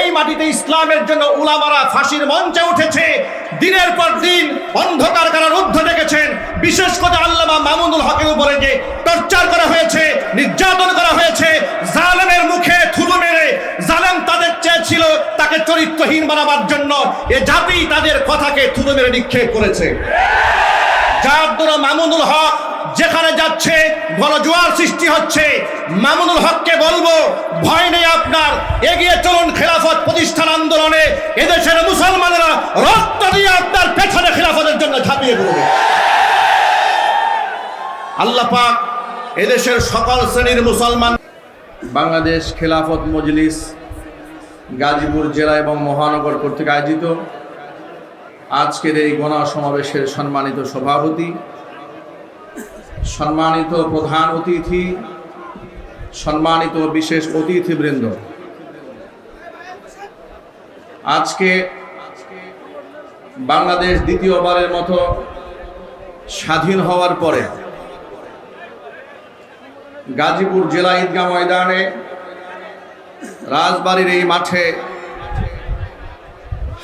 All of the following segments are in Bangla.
এই মাটিতে ইসলামের জন্য উলামারা ফাঁসির মঞ্চে উঠেছে। দিনের পর দিন অন্ধকার কারার রুদ্ধ দেখেছেন। বিশেষ করে আল্লামা মামুনুল হকের উপরে যে টর্চার করা হয়েছে, নির্যাতন করা হয়েছে, জালেমের মুখে থুতু মেরে জালেম তাদের চেয়েছিল তাকে চরিত্রহীন বানাবার জন্য। এ জাতি তাদের কথাকে থুতু মেরে নিক্ষেপ করেছে। যার দ্বারা মামুনুল হক যেখানে যাচ্ছে, গণজোয়ার সৃষ্টি হচ্ছে। মামুনুল হককে বলব, ভয় নেই আপনার। এগিয়ে চলুন খেলাফত প্রতিষ্ঠান আন্দোলনে। এদেশের মুসলমানেরা রক্ত দিয়ে আপনার পেছনে খেলাফতের জন্য ঝাঁপিয়ে পড়বে। আল্লাহ পাক এদেশের সকল শ্রেণির মুসলমান বাংলাদেশ খেলাফত মজলিস গাজীপুর জেলা এবং মহানগর কর্তৃক আয়োজিত। আজকের এই গণা সমাবেশের সম্মানিত সভাপতি সম্মানিত প্রধান অতিথি, সম্মানিত বিশেষ অতিথিবৃন্দ। আজকে বাংলাদেশ দ্বিতীয়বারের মতো স্বাধীন হওয়ার পরে গাজীপুর জেলা ঈদগাহ ময়দানে রাজবাড়ির এই মাঠে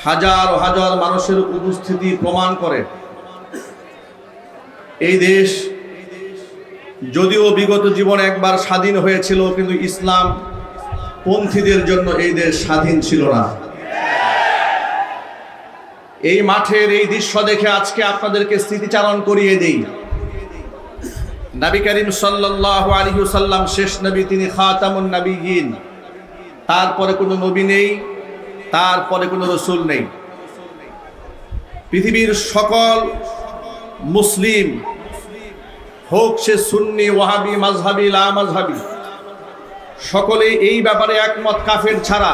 হাজার হাজার মানুষের উপস্থিতি প্রমাণ করে এই দেশ যদিও বিগত জীবনে একবার স্বাধীন হয়েছিল, কিন্তু ইসলাম পন্থীদের জন্য এই দেশ স্বাধীন ছিল না। এই মাঠের এই দৃশ্য দেখে আজকে আপনাদেরকে স্মৃতিচারণ করিয়ে দেই। নবী করিম সাল্লাল্লাহু আলাইহি সাল্লাম শেষ নবী তিনি খাতামুন নবীয়িন। তারপরে কোনো নবী নেই, তারপরে কোনো রসুল নেই। পৃথিবীর সকল মুসলিম হোক সে সুন্নি, ওয়াহাবি মাজহাবি লা মাজহাবি সকলে এই ব্যাপারে একমত কাফের ছাড়া।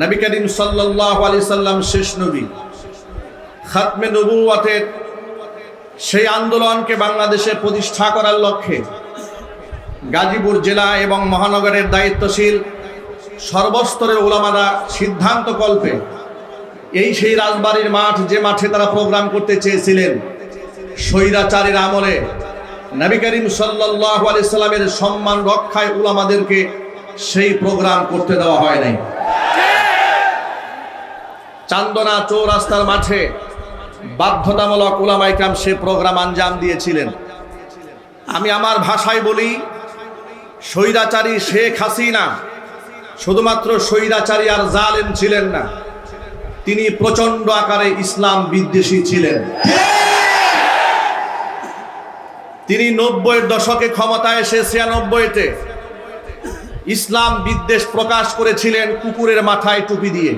নবী করিম সাল্লাল্লাহু আলাইহি সাল্লাম শেষ নবী। খাতমে নবুয়াতের সেই আন্দোলনকে বাংলাদেশে প্রতিষ্ঠা করার লক্ষ্যে গাজীপুর জেলা এবং মহানগরের দায়িত্বশীল সর্বস্তরের ওলামারা সিদ্ধান্ত কল্পে এই সেই রাজবাড়ির মাঠ যে মাঠে তারা প্রোগ্রাম করতে চেয়েছিলেন, স্বৈরাচারের আমলে নবী করিম সাল্লাহ আলি সাল্লামের সম্মান রক্ষায় উলামাদেরকে সেই প্রোগ্রাম করতে দেওয়া হয় নাই। চান্দনা চৌরাস্তার মাঠে বাধ্যতামূলক উলামাইকাম সে প্রোগ্রাম আঞ্জাম দিয়েছিলেন। আমি আমার ভাষায় বলি, স্বৈরাচারী শেখ হাসিনা শুধুমাত্র স্বৈরাচারী আর জালেম ছিলেন না, তিনি প্রচণ্ড আকারে ইসলাম বিদ্বেষী ছিলেন। তিনি নব্বইয়ের দশকে ক্ষমতায় এসে ছিয়ানব্বইতে ইসলাম বিদ্বেষ প্রকাশ করেছিলেন কুকুরের মাথায় টুপি দিয়ে।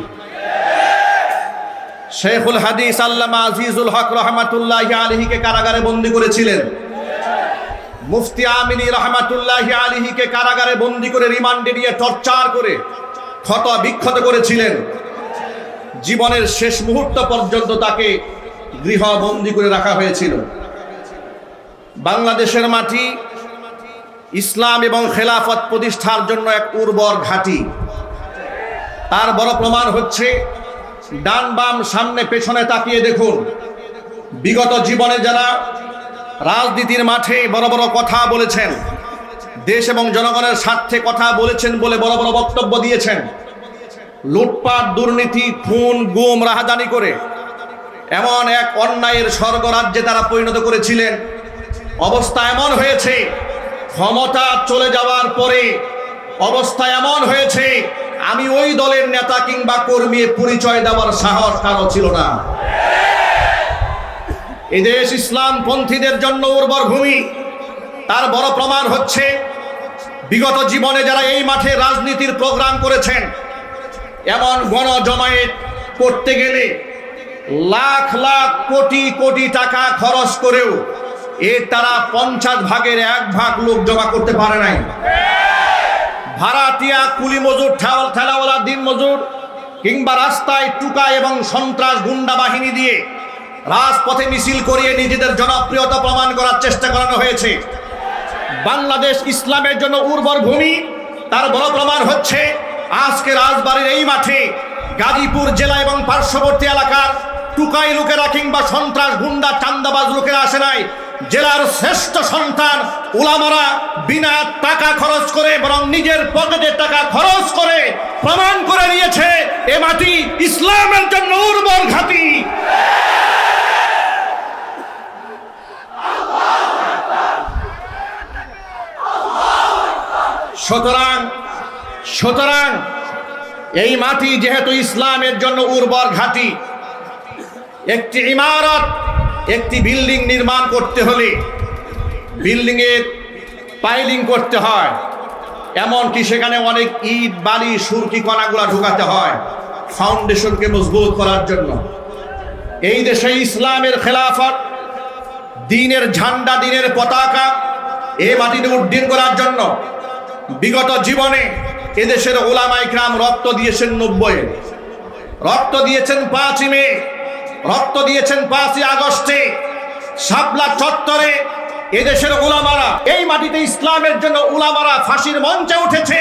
শেখুল হাদিস আল্লামা আজিজুল হক রহমাতুল্লাহ আলহিকে কারাগারে বন্দি করেছিলেন। মুফতি আমিনী রহমাতুল্লাহ আলহিকে কারাগারে বন্দি করে রিমান্ডে নিয়ে টর্চার করে ক্ষত বিক্ষত করেছিলেন। জীবনের শেষ মুহূর্ত পর্যন্ত তাকে গৃহবন্দী করে রাখা হয়েছিল। বাংলাদেশের মাটি, ইসলাম এবং খেলাফত প্রতিষ্ঠার জন্য এক উর্বর ঘাঁটি। তার বড় প্রমাণ হচ্ছে, ডান বাম সামনে পেছনে তাকিয়ে দেখুন। বিগত জীবনে যারা রাজনীতির মাঠে বড় বড় কথা বলেছেন, দেশ এবং জনগণের স্বার্থে কথা বলেছেন বলে বড় বড় বক্তব্য দিয়েছেন, লুটপাট, দুর্নীতি, খুন, গুম, রাহাজানি করে এমন এক অন্যায়ের স্বর্গরাজ্যে তারা পরিণত করেছিলেন। অবস্থা এমন হয়েছে, ক্ষমতা চলে যাওয়ার পরে অবস্থা এমন হয়েছে, আমি ওই দলের নেতা কিংবা কর্মী পরিচয় দেওয়ার সাহস কারও ছিল না। এদেশ ইসলাম পন্থীদের জন্য উর্বর ভূমি, তার বড় প্রমাণ হচ্ছে, বিগত জীবনে যারা এই মাঠে রাজনীতির প্রোগ্রাম করেছেন, এমন গণ জমায়েত করতে গেলে লাখ লাখ কোটি কোটি টাকা খরচ করেও এর তারা পঞ্চাশ ভাগের এক ভাগ লোক জমা করতে পারে নাই। ভাড়াটিয়া কুলি মজুর ঠেল ঠেলাওয়ালা দিন মজুর কিংবা রাস্তায় টুকা এবং সন্ত্রাস গুন্ডা বাহিনী দিয়ে রাজপথে মিছিল করিয়ে নিজেদের জনপ্রিয়তা প্রমাণ করার চেষ্টা করানো হয়েছে। বাংলাদেশ ইসলামের জন্য উর্বর ভূমি, তার বড় প্রমাণ হচ্ছে আজকে রাজবাড়ির এই মাঠে গাজীপুর জেলা এবং পার্শ্ববর্তী এলাকার টুকাই লোকেরা কিংবা সন্ত্রাস গুন্ডা চান্দাবাজ লোকেরা আসে নাই। জেলার শ্রেষ্ঠ সন্তান, উলামারা বিনা টাকা খরচ করে, বরং নিজের পকেটে টাকা খরচ করে প্রমাণ করে নিয়েছে এ মাটি ইসলামের জন্য উর্বর ঘাটি। সুতরাং সুতরাং এই মাটি যেহেতু ইসলামের জন্য উর্বর ঘাটি, একটি ইমারত একটি বিল্ডিং নির্মাণ করতে হলে বিল্ডিংয়ের পাইলিং করতে হয়। এমনকি সেখানে অনেক ইট, বালি, সুরকি, কণাগুলা ঢোকাতে হয় ফাউন্ডেশনকে মজবুত করার জন্য। এই দেশে ইসলামের খেলাফত, দিনের ঝান্ডা, দিনের পতাকা, এ মাটিতে উড্ডীন করার জন্য বিগত জীবনে এদেশের ওলামা ইকরাম রক্ত দিয়েছেন নব্বই রক্ত দিয়েছেন পাঁচই মে। রক্ত দিয়েছেন পাঁচই আগস্টে, শাপলা চত্বরে এদেশের উলামারা। এই মাটিতে ইসলামের জন্য উলামারা ফাঁসির মঞ্চে উঠেছে।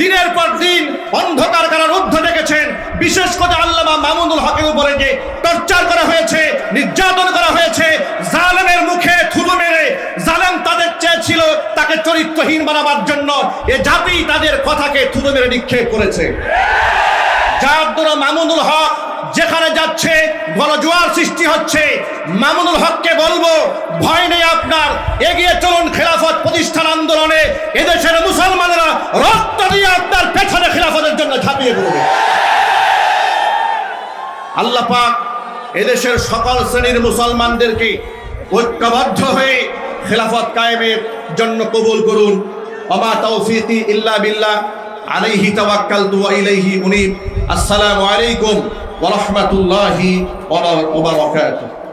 দিনের পর দিন অন্ধকার কারার ঊর্ধ্ব দেখেছেন বিশেষ করে আল্লামা মামুনুল হকের উপরে যে টর্চার করা হয়েছে, নির্যাতন করা হয়েছে, জালেমের মুখে থুতু মেরে জালেম তাদের চেয়েছিল তাকে চরিত্রহীন বানাবার জন্য। এ জাতি তাদের কথাকে থুতু মেরে নিক্ষেপ করেছে। যার দ্বারা মামুনুল হক যেখানে যাচ্ছে, গণজোয়ার সৃষ্টি হচ্ছে। মামুনুল হককে বলব, ভয় নেই আপনার। এগিয়ে চলুন খেলাফত প্রতিষ্ঠান আন্দোলনে। এদেশের মুসলমানেরা রক্ত দিয়ে আপনার পেছনে খেলাফতের জন্য ঝাঁপিয়ে পড়বে। আল্লাহ পাক এদেশের সকল শ্রেণির মুসলমানদেরকে ঐক্যবদ্ধ হয়ে খেলাফত কায়েমের জন্য কবুল করুন। অমা তৌফিকি ইল্লা বিল্লাহ। আলাইহি তাওয়াক্কালতু ওয়া ইলাইহি উনীব। আসসালামু আলাইকুম। ওয়া রাহমাতুল্লাহি ওয়া বারাকাতুহু